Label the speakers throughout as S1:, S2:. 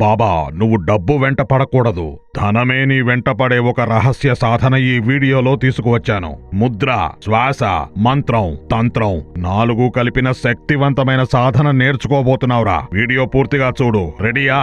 S1: బాబా నువ్వు డబ్బు వెంట పడకూడదు. ధనమే నీ వెంట పడే ఒక రహస్య సాధన ఈ వీడియోలో తీసుకువచ్చాను. ముద్ర శ్వాస మంత్రం తంత్రం నాలుగు కలిపిన శక్తివంతమైన సాధన నేర్చుకోబోతున్నావురా. వీడియో పూర్తిగా చూడు. రెడీయా?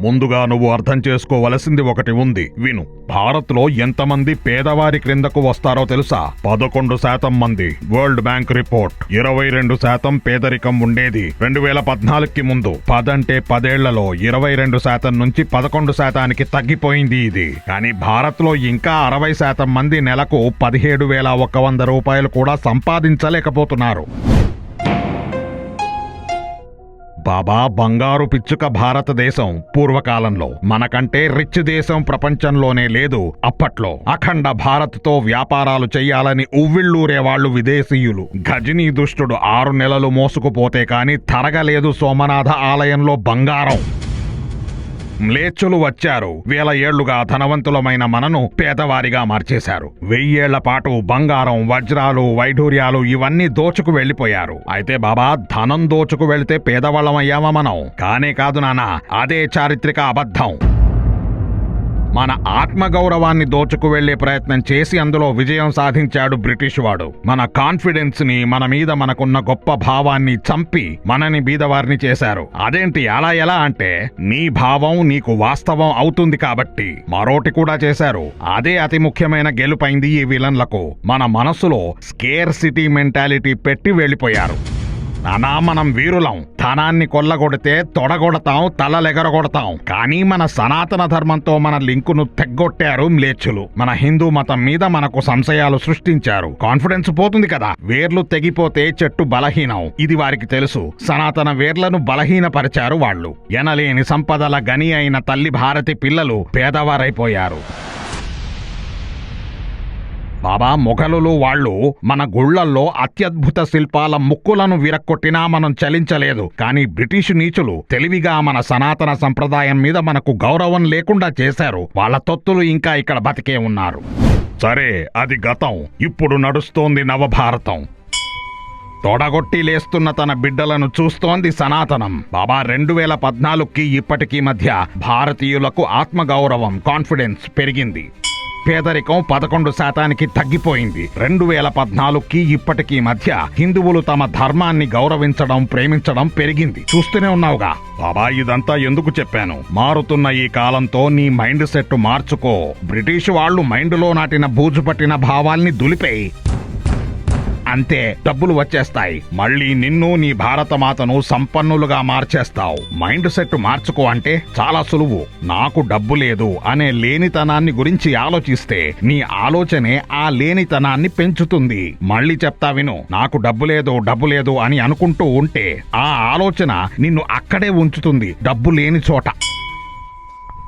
S1: ముందుగా నువ్వు అర్థం చేసుకోవలసింది ఒకటి ఉంది. విను భారత్లో ఎంతమంది పేదవారి క్రిందకు వస్తారో తెలుసా? పదకొండు శాతం మంది. World bank report. ఇరవై రెండు శాతం పేదరికం ఉండేది. రెండు వేల పద్నాలుగుకి ముందు. పదంటే పదేళ్ళలో ఇరవై రెండు శాతం నుంచి పదకొండు శాతానికి తగ్గిపోయింది ఇది. కానీ భారత్లో ఇంకా అరవై శాతం మంది నెలకు పదిహేడు వేల ఒక్క వంద రూపాయలు కూడా సంపాదించలేకపోతున్నారు. బాబా బంగారు పిచ్చుక భారతదేశం పూర్వకాలంలో మనకంటే రిచ్ దేశం ప్రపంచంలోనే లేదు. అప్పట్లో అఖండ భారత్తో వ్యాపారాలు చెయ్యాలని ఉవ్విళ్ళూరే వాళ్ళు విదేశీయులు. గజనీ దుష్టుడు ఆరు నెలలు మోసుకుపోతే కాని తరగలేదు సోమనాథ ఆలయంలో బంగారం. మ్లేచ్చులు వచ్చారు. వేల ఏళ్ళుగా ధనవంతులమైన మనను పేదవారిగా మార్చేశారు. వెయ్యేళ్ళ పాటు బంగారం వజ్రాలు వైఢూర్యాలు ఇవన్నీ దోచుకు వెళ్ళిపోయారు అయితే బాబా ధనం దోచుకు వెళితే పేదవాళ్ళమయ్యామా మనం? కానే కాదు నానా అదే చారిత్రక అబద్ధం. మన ఆత్మగౌరవాన్ని దోచుకు వెళ్ళే ప్రయత్నం చేసి అందులో విజయం సాధించాడు బ్రిటిష్ వాడు. మన కాన్ఫిడెన్స్ని మన మీద మనకున్న గొప్ప భావాన్ని చంపి మనని బీదవారిని చేశారు. అదేంటి అలా ఎలా అంటే నీ భావం నీకు వాస్తవం అవుతుంది కాబట్టి మరోటి కూడా చేశారు. అదే అతి ముఖ్యమైన గెలుపైంది ఈ విలన్లకు. మన మనసులో స్కేర్ సిటీ మెంటాలిటీ పెట్టి వెళ్ళిపోయారు. నానా మనం వీరులం. ధనాన్ని కొల్లగొడితే తొడగొడతాం తలలెగరగొడతాం కానీ మన సనాతన ధర్మంతో మన లింకును తెగ్గొట్టారు మ్లేచ్చులు. మన హిందూ మతం మీద మనకు సంశయాలు సృష్టించారు. కాన్ఫిడెన్స్ పోతుంది కదా. వేర్లు తెగిపోతే చెట్టు బలహీనం. ఇది వారికి తెలుసు. సనాతన వేర్లను బలహీనపరిచారు వాళ్ళు. ఎనలేని సంపదల గని అయిన తల్లి భారతి పిల్లలు పేదవారైపోయారు. బాబా మొఘలులు వాళ్ళు మన గుళ్ళల్లో అత్యద్భుత శిల్పాల ముక్కులను విరక్కొట్టినా మనం చలించలేదు. కానీ బ్రిటిష్ నీచులు తెలివిగా మన సనాతన సంప్రదాయం మీద మనకు గౌరవం లేకుండా చేశారు. వాళ్ళ తొత్తులు ఇంకా ఇక్కడ బతికే ఉన్నారు. సరే అది గతం. ఇప్పుడు నడుస్తోంది నవభారతం. తొడగొట్టి లేస్తున్న తన బిడ్డలను చూస్తోంది సనాతనం. బాబా రెండు వేల పద్నాలుగుకి ఇప్పటికీ మధ్య భారతీయులకు ఆత్మగౌరవం కాన్ఫిడెన్స్ పెరిగింది. పేదరికం పదకొండు శాతానికి తగ్గిపోయింది. రెండు వేల పద్నాలుగుకి ఇప్పటికీ మధ్య హిందువులు తమ ధర్మాన్ని గౌరవించడం ప్రేమించడం పెరిగింది. చూస్తూనే ఉన్నావుగా. బాబా ఇదంతా ఎందుకు చెప్పాను? మారుతున్న ఈ కాలంతో నీ మైండ్ సెట్ మార్చుకో. బ్రిటిష్ వాళ్ళు మైండ్లో నాటిన బూజు పట్టిన భావాల్ని దులిపేయి. అంతే డబ్బులు వచ్చేస్తాయి. మళ్ళీ నిన్ను నీ భారతమాతను సంపన్నులుగా మార్చేస్తావు. మైండ్ సెట్ మార్చుకో అంటే చాలా సులువు. నాకు డబ్బు లేదు అనే లేనితనాన్ని గురించి ఆలోచిస్తే నీ ఆలోచనే ఆ లేనితనాన్ని పెంచుతుంది. మళ్ళీ చెప్తా విను నాకు డబ్బు లేదు డబ్బు లేదు అని అనుకుంటూ ఉంటే ఆ ఆలోచన నిన్ను అక్కడే ఉంచుతుంది. డబ్బు లేని చోట.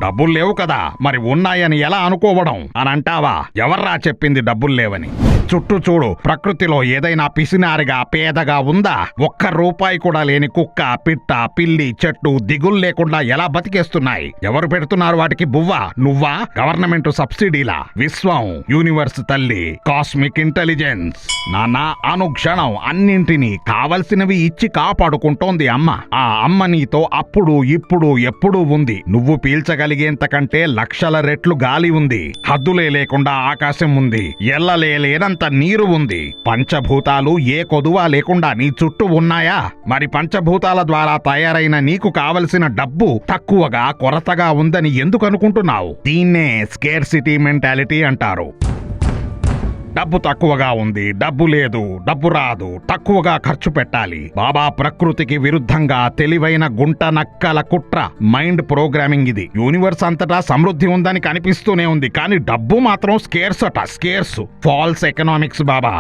S1: డబ్బులు లేవు కదా మరి ఉన్నాయని ఎలా అనుకోవడం? అని అంటావా? ఎవర్రా చెప్పింది డబ్బులు లేవని? చుట్టూ చూడు. ప్రకృతిలో ఏదైనా పిసినారిగా పేదగా ఉందా? ఒక్క రూపాయి కూడా లేని కుక్క పిట్ట పిల్లి చెట్టు దిగులు లేకుండా ఎలా బతికేస్తున్నాయి? ఎవరు పెడుతున్నారు వాటికి బువ్వ? నువ్వా? గవర్నమెంట్ సబ్సిడీలా? విశ్వం యూనివర్స్ తల్లి కాస్మిక్ ఇంటెలిజెన్స్. నానా అనుక్షణం అన్నింటినీ కావలసినవి ఇచ్చి కాపాడుకుంటోంది అమ్మ. ఆ అమ్మ నీతో అప్పుడు ఇప్పుడు ఎప్పుడూ ఉంది. నువ్వు పీల్చగలిగేంత కంటే లక్షల రెట్లు గాలి ఉంది. హద్దులే లేకుండా ఆకాశం ఉంది. ఎల్లలేనంత నీరు ఉంది. పంచభూతాలు ఏ కొదువా లేకుండా నీ చుట్టూ ఉన్నాయా? మరి పంచభూతాల ద్వారా తయారైన నీకు కావలసిన డబ్బు తక్కువగా కొరతగా ఉందని ఎందుకు అనుకుంటున్నావు? దీన్నే స్కేర్ సిటీ మెంటాలిటీ అంటారు. డబ్బు తక్కువగా ఉంది డబ్బు లేదు డబ్బు రాదు తక్కువగా ఖర్చు పెట్టాలి. బాబా ప్రకృతికి విరుద్ధంగా తెలివైన గుంట నక్కల కుట్ర మైండ్ ప్రోగ్రామింగ్ ఇది. యూనివర్స్ అంతటా సమృద్ధి ఉందని కనిపిస్తూనే ఉంది కానీ డబ్బు మాత్రం స్కేర్స్ అట స్కేర్స్. ఫాల్స్ ఎకనామిక్స్ బాబా.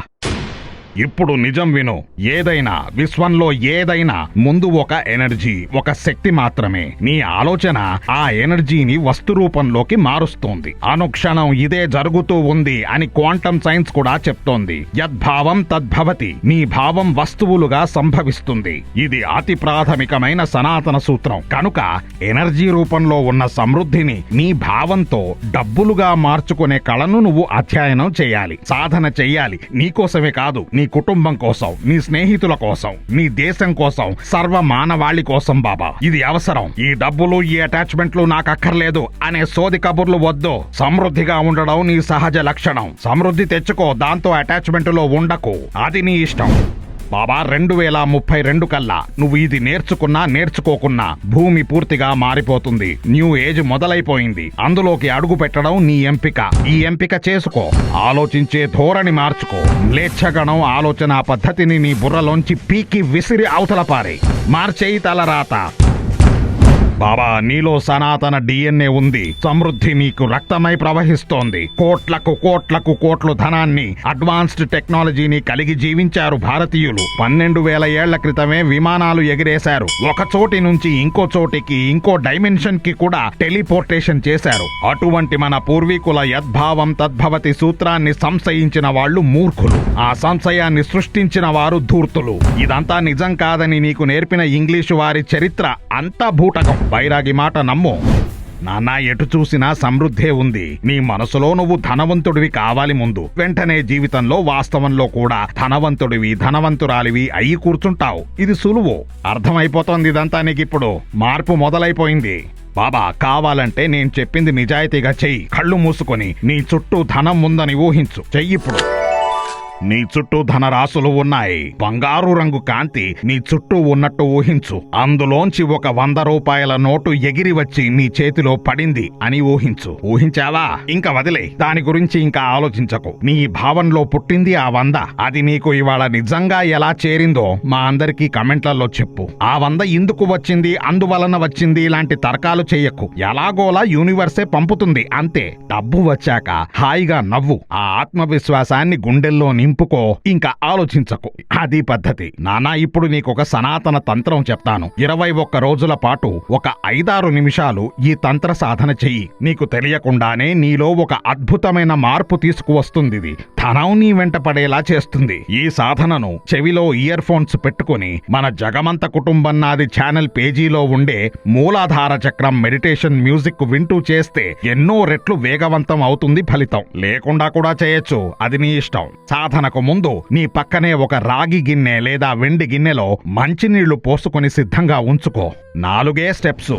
S1: ఇప్పుడు నిజం విను. ఏదైనా విశ్వంలో ఏదైనా ముందు ఒక ఎనర్జీ ఒక శక్తి మాత్రమే. నీ ఆలోచన ఆ ఎనర్జీని వస్తు రూపంలోకి మారుస్తోంది. అనుక్షణం ఇదే జరుగుతూ ఉంది అని క్వాంటం సైన్స్ కూడా చెప్తోంది. యద్భావం తద్భవతి నీ భావం వస్తువులుగా సంభవిస్తుంది. ఇది అతి ప్రాథమికమైన సనాతన సూత్రం. కనుక ఎనర్జీ రూపంలో ఉన్న సమృద్ధిని నీ భావంతో డబ్బులుగా మార్చుకునే కళను నువ్వు అధ్యయనం చేయాలి. సాధన చెయ్యాలి నీకోసమే కాదు నీ నీ కుటుంబం కోసం నీ స్నేహితుల కోసం నీ దేశం కోసం సర్వ మానవాళి కోసం బాబా. ఇది అవసరం. ఈ డబ్బులు ఈ అటాచ్మెంట్లు నాకు అక్కర్లేదు అనే సోది కబుర్లు వద్దు. సమృద్ధిగా ఉండడం నీ సహజ లక్షణం. సమృద్ధి తెచ్చుకో దాంతో అటాచ్మెంట్లో ఉండకు. అది నీ ఇష్టం. బాబా రెండు వేల ముప్పై రెండు కల్లా నువ్వు ఇది నేర్చుకున్నా నేర్చుకోకున్నా భూమి పూర్తిగా మారిపోతుంది. న్యూ ఏజ్ మొదలైపోయింది. అందులోకి అడుగు పెట్టడం నీ ఎంపిక. ఈ ఎంపిక చేసుకో. ఆలోచించే ధోరణి మార్చుకో. లేచ్చగణం ఆలోచన పద్ధతిని నీ బుర్రలోంచి పీకి విసిరి అవతల పారే. మార్చేయి తలరాత బాబా నీలో సనాతన డిఎన్ఏ ఉంది. సమృద్ధి నీకు రక్తమై ప్రవహిస్తోంది. కోట్లకు కోట్లకు కోట్లు ధనాన్ని అడ్వాన్స్డ్ టెక్నాలజీని కలిగి జీవించారు భారతీయులు. పన్నెండు వేల ఏళ్ళ క్రితమే విమానాలు ఎగిరేశారు. ఒక చోటి నుంచి ఇంకో చోటికి ఇంకో డైమెన్షన్కి కూడా టెలిపోర్టేషన్ చేశారు. అటువంటి మన పూర్వీకుల యద్భావం తద్భవతి సూత్రాన్ని సంశయించిన వాళ్ళు మూర్ఖులు. ఆ సంశయాన్ని సృష్టించిన వారు ధూర్తులు. ఇదంతా నిజం కాదని నీకు నేర్పిన ఇంగ్లీషు వారి చరిత్ర అంతా భూటకం బైరాగి మాట నమ్ము. నాన్న ఎటు చూసినా సమృద్ధే ఉంది. నీ మనసులో నువ్వు ధనవంతుడివి కావాలి ముందు. వెంటనే జీవితంలో వాస్తవంలో కూడా ధనవంతుడివి ధనవంతురాలివి అయ్యి కూర్చుంటావు. ఇది సులువు. అర్థమైపోతోంది ఇదంతా నీకిప్పుడు. మార్పు మొదలైపోయింది. బాబా కావాలంటే నేను చెప్పింది నిజాయితీగా చెయ్యి. కళ్ళు మూసుకొని నీ చుట్టూ ధనం ఉందని ఊహించు. చెయ్యిప్పుడు నీ చుట్టూ ధనరాశులు ఉన్నాయి. బంగారు రంగు కాంతి నీ చుట్టూ ఉన్నట్టు ఊహించు. అందులోంచి ఒక వంద రూపాయల నోటు ఎగిరి వచ్చి నీ చేతిలో పడింది అని ఊహించు. ఊహించావా? ఇంకా వదిలే. దాని గురించి ఇంకా ఆలోచించకు. నీ భావంలో పుట్టింది ఆ వంద. అది నీకు ఇవాళ నిజంగా ఎలా చేరిందో మా అందరికీ కమెంట్లలో చెప్పు. ఆ వంద ఎందుకు వచ్చింది అందువలన వచ్చింది ఇలాంటి తర్కాలు చెయ్యకు ఎలాగోలా యూనివర్సే పంపుతుంది అంతే. డబ్బు వచ్చాక హాయిగా నవ్వు. ఆ ఆత్మవిశ్వాసాన్ని గుండెల్లో నింపుకో ఇంకా ఆలోచించకు. అది పద్ధతి. నానా ఇప్పుడు నీకొక సనాతన తంత్రం చెప్తాను. ఇరవై ఒక్క రోజుల పాటు ఒక ఐదారు నిమిషాలు ఈ తంత్ర సాధన చెయ్యి. నీకు తెలియకుండానే నీలో ఒక అద్భుతమైన మార్పు తీసుకువస్తుంది ఇది ధనం నీ వెంట పడేలా చేస్తుంది. ఈ సాధనను చెవిలో ఇయర్ ఫోన్స్ పెట్టుకుని మన జగమంత కుటుంబం నాది ఛానల్ పేజీలో ఉండే మూలాధార చక్రం మెడిటేషన్ మ్యూజిక్ వింటూ చేస్తే ఎన్నో రెట్లు వేగవంతం అవుతుంది ఫలితం. లేకుండా కూడా చేయొచ్చు. అది నీ ఇష్టం. సాధన మనకు ముందు నీ పక్కనే ఒక రాగి గిన్నె లేదా వెండి గిన్నెలో మంచినీళ్ళు పోసుకొని సిద్ధంగా ఉంచుకో. నాలుగే స్టెప్స్.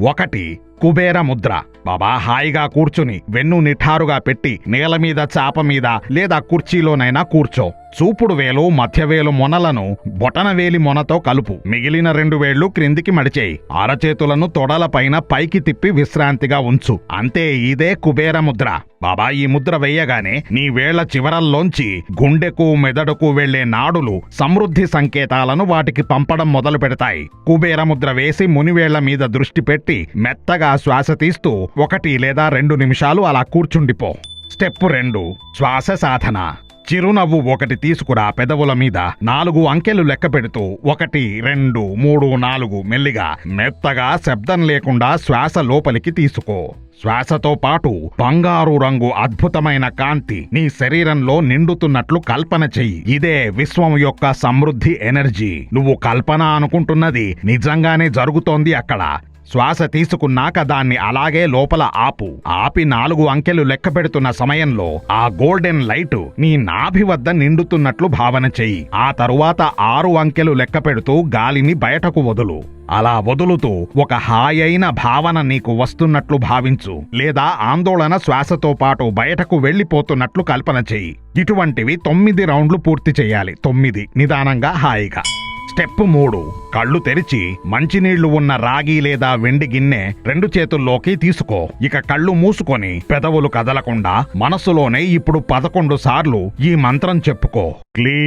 S1: ఒకటి కుబేర ముద్ర. బాబా హాయిగా కూర్చుని వెన్ను నిఠారుగా పెట్టి నేల మీద చాప మీద లేదా కుర్చీలోనైనా కూర్చో. చూపుడు వేలు మధ్యవేలు మొనలను బొటనవేలి మొనతో కలుపు. మిగిలిన రెండు వేళ్ళు క్రిందికి మడిచేయి. అరచేతులను తొడలపైన పైకి తిప్పి విశ్రాంతిగా ఉంచు. అంతే ఇదే కుబేర ముద్ర. బాబా ఈ ముద్ర వేయగానే నీ వేళ్ళ చివరల్లోంచి గుండెకు మెదడుకు వెళ్ళే నాడులు సమృద్ధి సంకేతాలను వాటికి పంపడం మొదలు పెడతాయి. కుబేర ముద్ర వేసి మునివేళ్ళ మీద దృష్టి పెట్టి మెత్తగా శ్వాస తీస్తూ ఒకటి లేదా రెండు నిమిషాలు అలా కూర్చుండిపో. స్టెప్ రెండు. శ్వాస సాధన. చిరునవ్వు ఒకటి తీసుకురా పెదవుల మీద. నాలుగు అంకెలు లెక్క పెడుతూ ఒకటి రెండు మూడు నాలుగు మెల్లిగా మెత్తగా శబ్దం లేకుండా శ్వాస లోపలికి తీసుకో. శ్వాసతో పాటు బంగారు రంగు అద్భుతమైన కాంతి నీ శరీరంలో నిండుతున్నట్లు కల్పన చెయ్యి. ఇదే విశ్వం యొక్క సమృద్ధి ఎనర్జీ. నువ్వు కల్పన అనుకుంటున్నది నిజంగానే జరుగుతోంది అక్కడ. శ్వాస తీసుకున్నాక దాన్ని అలాగే లోపల ఆపు. ఆపి నాలుగు అంకెలు లెక్క పెడుతున్న సమయంలో ఆ గోల్డెన్ లైట్ నీ నాభి వద్ద నిండుతున్నట్లు భావన చెయ్యి. ఆ తరువాత ఆరు అంకెలు లెక్క పెడుతూ గాలిని బయటకు వదులు. అలా వదులుతూ ఒక హాయైన భావన నీకు వస్తున్నట్లు భావించు. లేదా ఆందోళన శ్వాసతో పాటు బయటకు వెళ్ళిపోతున్నట్లు కల్పన చెయ్యి. ఇటువంటివి తొమ్మిది రౌండ్లు పూర్తి చేయాలి. తొమ్మిది. నిదానంగా హాయిగా. స్టెప్ మూడు. కళ్ళు తెరిచి మంచినీళ్ళు ఉన్న రాగి లేదా వెండి గిన్నె రెండు చేతుల్లోకి తీసుకో. ఇక కళ్ళు మూసుకొని పెదవులు కదలకుండా మనసులోనే ఇప్పుడు పదకొండు సార్లు ఈ మంత్రం చెప్పుకో. క్లీ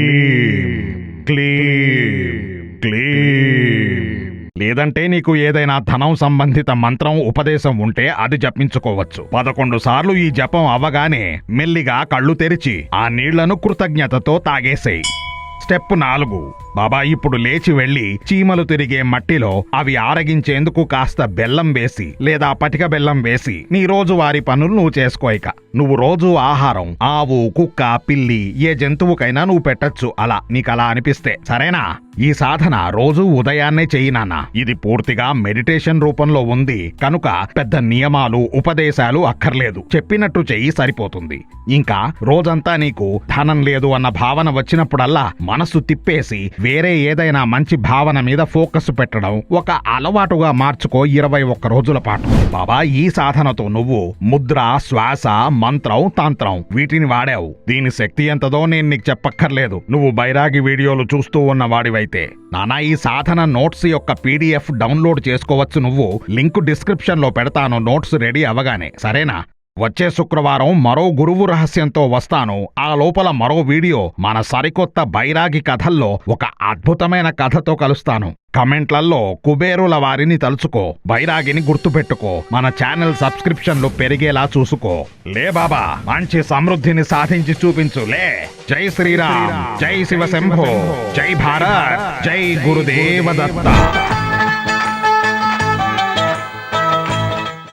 S1: క్లీ క్లీ లేదంటే నీకు ఏదైనా ధనం సంబంధిత మంత్రం ఉపదేశం ఉంటే అది జపించుకోవచ్చు. పదకొండు సార్లు ఈ జపం అవ్వగానే మెల్లిగా కళ్ళు తెరిచి ఆ నీళ్ళను కృతజ్ఞతతో తాగేసేయి. స్టెప్ నాలుగు. బాబా ఇప్పుడు లేచి వెళ్ళి చీమలు తిరిగే మట్టిలో అవి ఆరగించేందుకు కాస్త బెల్లం వేసి లేదా పటిక బెల్లం వేసి నీ రోజువారీ పనులు నువ్వు చేసుకోయిక నువ్వు రోజు ఆహారం ఆవు కుక్క పిల్లి ఏ జంతువుకైనా నువ్వు పెట్టొచ్చు. అలా నీకు అలా అనిపిస్తే. సరేనా? ఈ సాధన రోజు ఉదయాన్నే చెయ్యి నాన్న. ఇది పూర్తిగా మెడిటేషన్ రూపంలో ఉంది. కనుక పెద్ద నియమాలు ఉపదేశాలు అక్కర్లేదు. చెప్పినట్టు చెయ్యి సరిపోతుంది. ఇంకా రోజంతా నీకు ధనం లేదు అన్న భావన వచ్చినప్పుడల్లా మనసు తిప్పేసి వేరే ఏదైనా మంచి భావన మీద ఫోకస్ పెట్టడం ఒక అలవాటుగా మార్చుకో ఇరవై ఒక్క రోజుల పాటు. బాబా ఈ సాధనతో నువ్వు ముద్ర శ్వాస మంత్రం తంత్రం వీటిని వాడావు. దీని శక్తి ఎంతదో నేను నీకు చెప్పక్కర్లేదు. నువ్వు బైరాగి వీడియోలు చూస్తూ ఉన్న వాడివైతే నానా ఈ సాధన నోట్స్ యొక్క పీడిఎఫ్ డౌన్లోడ్ చేసుకోవచ్చు నువ్వు. లింక్ డిస్క్రిప్షన్లో పెడతాను నోట్స్ రెడీ అవగానే సరేనా? వచ్చే శుక్రవారం మరో గురువు రహస్యంతో వస్తాను. ఆ లోపల మరో వీడియో మన సరికొత్త బైరాగి కథల్లో ఒక అద్భుతమైన కథతో కలుస్తాను. కమెంట్లలో కుబేరుల వారిని తలుచుకో బైరాగిని గుర్తుపెట్టుకో మన ఛానల్ సబ్స్క్రిప్షన్లు పెరిగేలా చూసుకో. లే బాబా మంచి సమృద్ధిని సాధించి చూపించు. లే జై శ్రీరామ్ జై శివ శంభో జై భారత్ జై గురుదేవ దత్త